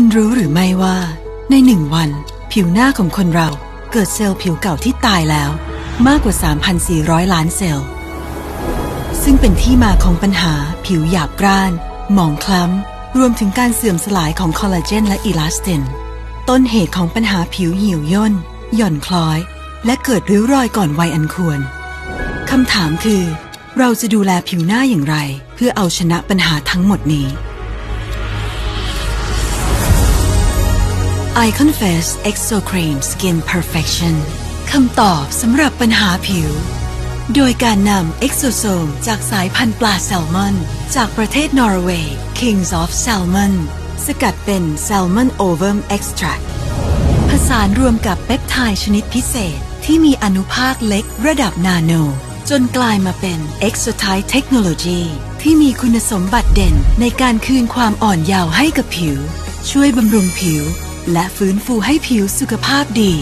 คุณรู้หรือไม่ว่า ในหนึ่งวัน ผิวหน้าของคนเราเกิดเซลล์ผิวเก่าที่ตายแล้ว มากกว่า 3,400 ล้านเซลล์ ซึ่งเป็นที่มาของปัญหาผิวหยาบกร้าน หมองคล้ำ รวมถึงการเสื่อมสลายของคอลลาเจนและอีลาสติน ต้นเหตุของปัญหาผิวเหี่ยวย่น หย่อนคล้อย และเกิดริ้วรอยก่อนวัยอันควรคำถามคือ เราจะดูแลผิวหน้าอย่างไร เพื่อเอาชนะปัญหาทั้งหมดนี้ Icon Face Exo Cream Skin Perfection คำตอบสำหรับปัญหาผิว โดยการนำ Exosome จากสายพันธุ์ปลาแซลมอน จากประเทศนอร์เวย์ Kings of Salmon สกัดเป็น Salmon Ovum Extract ผสานรวมกับเปปไทด์ชนิดพิเศษที่มีอนุภาคเล็กระดับนาโน จนกลายมาเป็น Exotide Technology ที่มีคุณสมบัติเด่นในการคืนความอ่อนเยาว์ให้กับผิว ช่วยบำรุงผิว และฟื้นฟูให้ผิวสุขภาพดี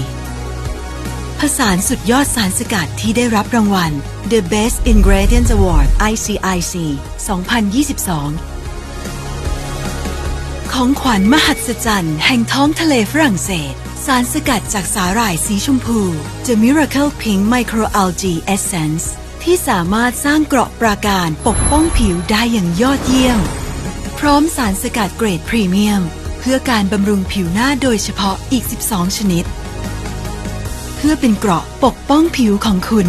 ผสานสุดยอดสารสกัดที่ได้รับรางวัล The Best Ingredients Award ICIC 2022 ของขวัญมหัศจรรย์แห่งท้องทะเลฝรั่งเศส สารสกัดจากสาหร่ายสีชมพู The Miracle Pink Microalgae Essence ที่สามารถสร้างเกราะปราการปกป้องผิวได้อย่างยอดเยี่ยม พร้อมสารสกัดเกรดพรีเมียม พื่อการบำรุงผิวหน้าโดยเฉพาะอีก 12 ชนิด เพื่อเป็นเกราะปกป้องผิวของคุณ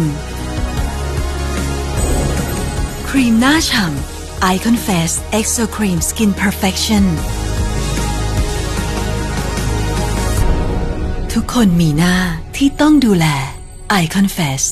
ครีมหน้าฉ่ำ Icon Face Exo Cream Skin Perfection ทุกคนมีหน้าที่ต้องดูแล Icon Face